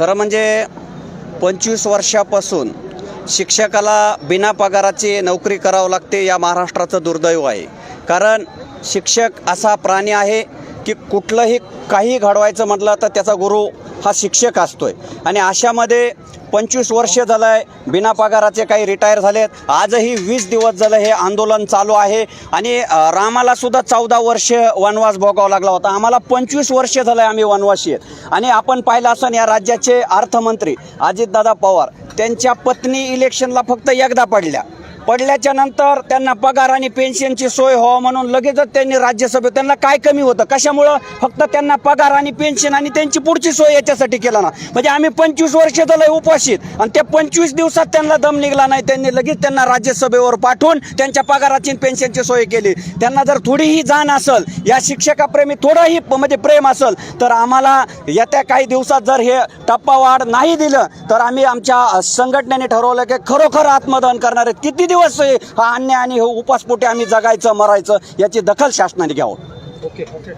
खरं म्हणजे पंचवीस वर्षापासून शिक्षकाला बिना पगाराची नोकरी करावं लागते या महाराष्ट्राचं दुर्दैव आहे. कारण शिक्षक असा प्राणी आहे की कुठलंही काही घडवायचं म्हटलं तर त्याचा गुरु हा शिक्षक असतोय. आणि अशामध्ये पंचवीस वर्ष झालं आहे बिना पगाराचे काही रिटायर झालेत. आजही वीस दिवस झालं हे आंदोलन चालू आहे. आणि रामाला सुद्धा चौदा वर्ष वनवास भोगावा लागला होता. आम्हाला पंचवीस वर्ष झालं आहे आम्ही वनवासी आहेत. आणि आपण पाहिलं असं या राज्याचे अर्थमंत्री अजितदादा पवार त्यांच्या पत्नी इलेक्शनला फक्त एकदा पडल्या. पडल्याच्या नंतर त्यांना पगार आणि पेन्शनची सोय हो म्हणून लगेचच त्यांनी राज्यसभेत त्यांना काय कमी होतं? कशामुळं? फक्त त्यांना पगार आणि पेन्शन आणि त्यांची पुढची सोय याच्यासाठी केला ना. म्हणजे आम्ही पंचवीस वर्ष झालं उपाशीत. आणि त्या पंचवीस दिवसात त्यांना दम निघला नाही. त्यांनी लगेच त्यांना राज्यसभेवर पाठवून त्यांच्या पगाराची पेन्शनची सोय केली. त्यांना जर थोडीही जाण असेल या शिक्षकाप्रेमी थोडंही म्हणजे प्रेम असेल तर आम्हाला येत्या काही दिवसात जर हे टप्पा वाढ नाही दिलं तर आम्ही आमच्या संघटनेने ठरवलं की खरोखर आत्मदहन करणार आहेत. किती दिवस दिवस हा अन्याय आणि उपासपोटे आम्ही जगायचं मरायचं याची दखल शासनाने घ्यावं. Okay okay